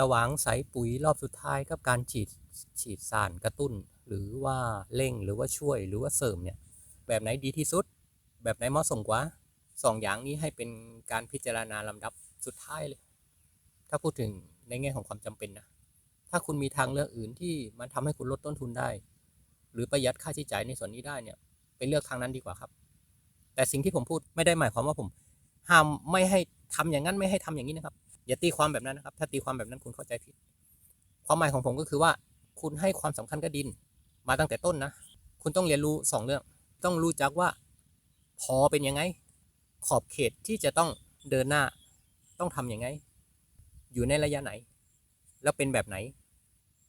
ระหว่างใส่ปุ๋ยรอบสุดท้ายกับการฉีดฉีดสารกระตุ้น หรือว่าเร่งหรือว่าช่วยหรือว่าเสริมเนี่ยแบบไหนดีที่สุด แบบไหนเหมาะสมกว่าสองอย่างนี้ให้เป็นการพิจารณาลำดับสุดท้ายเลย ถ้าพูดถึงในแง่ของความจำเป็นนะ ถ้าคุณมีทางเลือกอื่นที่มันทำให้คุณลดต้นทุนได้ หรือประหยัดค่าใช้จ่ายในส่วนนี้ได้เนี่ยไปเลือกทางนั้นดีกว่าครับ แต่สิ่งที่ผมพูดไม่ได้หมายความว่าผมห้ามไม่ให้ทำอย่างนั้นไม่ให้ทำอย่างนี้นะครับ อย่าตีความแบบนั้นนะครับ ถ้าตีความแบบนั้นคุณเข้าใจผิด ความหมายของผมก็คือว่า คุณให้ความสำคัญกับดิน มาตั้งแต่ต้นนะ คุณต้องเรียนรู้สองเรื่อง ต้องรู้จักว่า พอเป็นยังไง ขอบเขตที่จะต้องเดินหน้า ต้องทำยังไง อยู่ในระยะไหน แล้วเป็นแบบไหน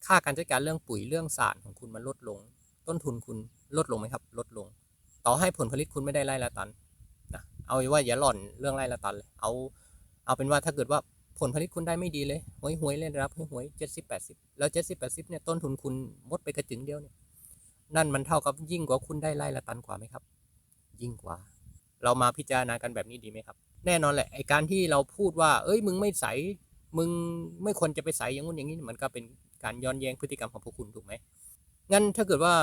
ค่าการจัดการเรื่องปุ๋ยเรื่องสารของคุณมันลดลง ต้นทุนคุณลดลงไหมครับ ลดลง ต่อให้ผลผลิตคุณไม่ได้ไร่ละตันนะเอาว่าอย่าหล่อนเรื่องไร่ละตันเลย เอา เอาเป็นว่าถ้าเกิดว่า ผลผลิตคุณได้ไม่ดีเลยหวยหวยเลยนรับหวยหวยเจ็ดสิบแปดสิบแล้วเจ็ดสิบแปดสิบเนี่ยต้นทุนคุณมดไปกระจึงเดียวเนี่ยนั่นมันเท่ากับยิ่งกว่าคุณได้ไร่ละตันกว่าไหมครับ ยิ่งกว่า เรามาพิจารณากันแบบนี้ดีไหมครับ แน่นอนแหละไอการที่เราพูดว่า เอ้ยมึงไม่ใสมึงไม่ควรจะไปใสอย่างงู้นอย่างนี้มันก็เป็นการย้อนแย้งพฤติกรรมของพวกคุณถูกไหมงั้นถ้าเกิดว่า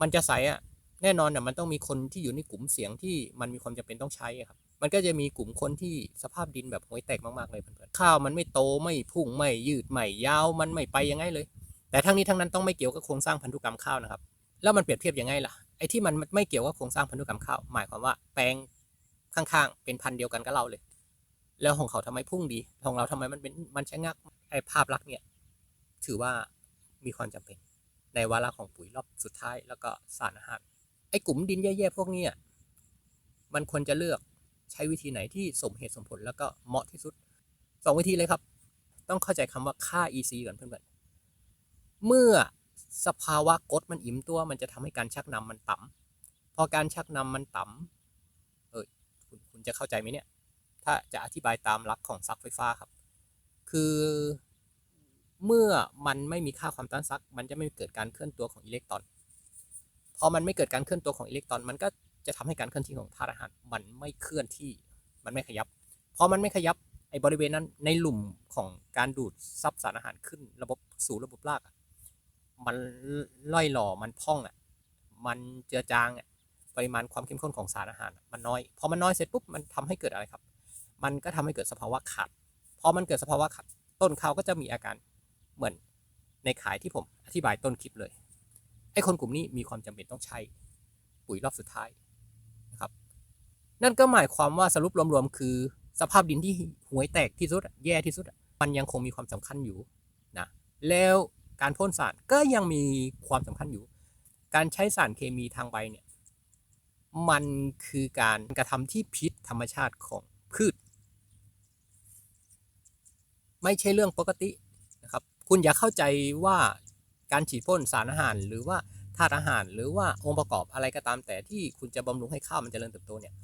มันจะใสอะแน่นอนเนี่ยมันต้องมีคนที่อยู่ในกลุ่มเสียงที่มันมีความจำเป็นต้องใช้อะครับ มันก็จะมีกลุ่มคนที่สภาพดินแบบห่วยแตกมากๆเลยเพื่อนๆข้าวมันไม่โตไม่พุ่งไม่ยืดไม่ยาวมันไม่ไปยังไงเลย แต่ทั้งนี้ทั้งนั้นต้องไม่เกี่ยวกับโครงสร้างพันธุกรรมข้าวนะครับ แล้วมันเปรียบเทียบยังไงล่ะไอ้ที่มันไม่เกี่ยวกับโครงสร้างพันธุกรรมข้าวหมายความว่าแปลงข้างๆเป็นพันธุ์เดียวกันกับเราเลย แล้วของเขาทำไมพุ่งดีของเราทำไมมันเป็นมันชะงักไอ้ภาพลักษณ์เนี่ยถือว่ามีความจำเป็น ในวาระของปุ๋ยรอบสุดท้ายแล้วก็สารอาหารไอ้กลุ่มดินแย่ๆพวกนี้มันควรจะเลือก ใช้วิธีไหนที่สมเหตุสมผลแล้วก็เหมาะที่สุดสองวิธีเลยครับ ต้องเข้าใจคำว่าค่า EC ก่อนเพื่อนๆเมื่อสภาวะกดมันอิ่มตัวมันจะทำให้การชักนำมันต่ำพอการชักนำมันต่ำเอยคุณคุณจะเข้าใจไหมเนี่ย ถ้าจะอธิบายตามหลักของซักไฟฟ้าครับ คือเมื่อมันไม่มีค่าความต้านซัก มันจะไม่เกิดการเคลื่อนตัวของอิเล็กตรอน พอมันไม่เกิดการเคลื่อนตัวของอิเล็กตรอน มันก็ จะทำให้การเคลื่อนที่ของธาตุอาหารมันไม่เคลื่อนที่มันไม่ขยับพอมันไม่ขยับไอ้บริเวณนั้นในหลุมของการดูดซับสารอาหารขึ้นระบบสู่ระบบรากมันล่อยหล่อมันพองอะมันเจือจางอะปริมาณความเข้มข้นของสารอาหารมันน้อย พอมันน้อยเสร็จปุ๊บมันทำให้เกิดอะไรครับ มันก็ทำให้เกิดสภาวะขาด พอมันเกิดสภาวะขาดต้นข้าวก็จะมีอาการเหมือนในขายที่ผมอธิบายต้นคลิปเลยไอ้คนกลุ่มนี้มีความจำเป็นต้องใช้ปุ๋ยรอบสุดท้าย นั่นก็หมายความว่าสรุปรวมๆ คือ สภาพดินที่ห่วยแตกที่สุดแย่ที่สุด มันยังคงมีความสำคัญอยู่นะแล้วการพ่นสารก็ยังมีความสำคัญอยู่ การใช้สารเคมีทางใบเนี่ยมันคือการกระทำที่ผิดธรรมชาติของพืช ไม่ใช่เรื่องปกตินะครับ คุณอย่าเข้าใจว่าการฉีดพ่นสารอาหารหรือว่าธาตุอาหารหรือว่าองค์ประกอบอะไรก็ตามแต่ที่คุณจะบำรุงให้ข้าวมันจเจริญเติบโตเนี่ย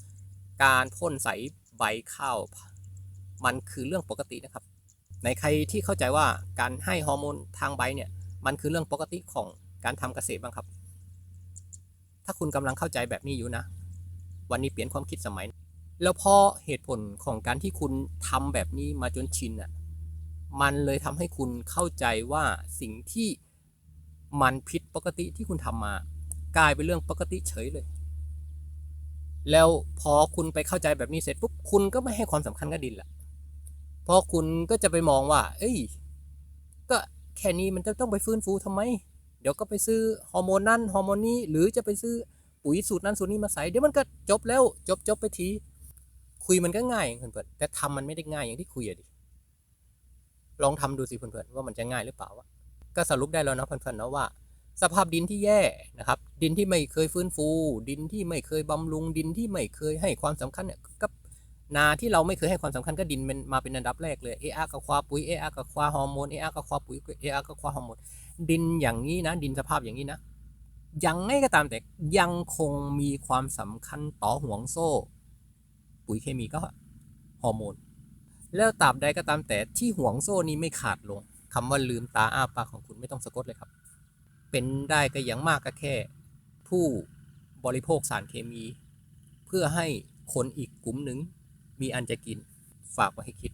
การพ่นใส่ใบข้าว มันคือเรื่องปกตินะครับ ในใครที่เข้าใจว่าการให้ฮอร์โมนทางใบเนี่ยมันคือเรื่องปกติของการทำเกษตรบ้างครับ ถ้าคุณกำลังเข้าใจแบบนี้อยู่นะ วันนี้เปลี่ยนความคิดสมัย แล้วพอเหตุผลของการที่คุณทำแบบนี้มาจนชินอะมันเลยทำให้คุณเข้าใจว่าสิ่งที่มันผิดปกติที่คุณทำมา กลายเป็นเรื่องปกติเฉยเลย แล้วพอคุณไปเข้าใจแบบนี้เสร็จปุ๊บคุณก็ไม่ให้ความสำคัญกับดินละเพราะคุณก็จะไปมองว่า เอ้ย ก็แค่นี้มันจะต้องไปฟื้นฟูทำไม เดี๋ยวก็ไปซื้อฮอร์โมนนั่นฮอร์โมนนี้หรือจะไปซื้อปุ๋ยสูตรนั้นสูตรนี้มาใส่เดี๋ยวมันก็จบแล้วจบจบไปที คุยมันก็ง่ายเพื่อนๆแต่ทำมันไม่ได้ง่ายอย่างที่คุยอะดิลองทำดูสิเพื่อนๆว่ามันจะง่ายหรือเปล่าวะก็สรุปได้แล้วนะเพื่อนๆนะว่า สภาพดินที่แย่นะครับ ดินที่ไม่เคยฟื้นฟู ดินที่ไม่เคยบำรุงดินที่ไม่เคยให้ความสำคัญเนี่ยกับนาที่เราไม่เคยให้ความสำคัญก็ดินเป็นมาเป็นอันดับแรกเลยเออากับควาปุ๋ยเออากับควาฮอร์โมนเออากับควาปุ๋ยเออากับควาฮอร์โมนดินอย่างนี้นะ ดินสภาพอย่างนี้นะยังไงก็ตามแต่ยังคงมีความสำคัญต่อห่วงโซ่ ปุ๋ยเคมีก็ฮอร์โมนแล้วตราบใดก็ตามแต่ที่ห่วงโซ่นี้ไม่ขาดลงคำว่าลืมตาอ้าปากของคุณไม่ต้องสะกดเลยครับ เป็นได้ก็อย่างมากก็แค่ ผู้บริโภคสารเคมี เพื่อให้คนอีกกลุ่มหนึ่งมีอันจะกินฝากไว้ให้คิด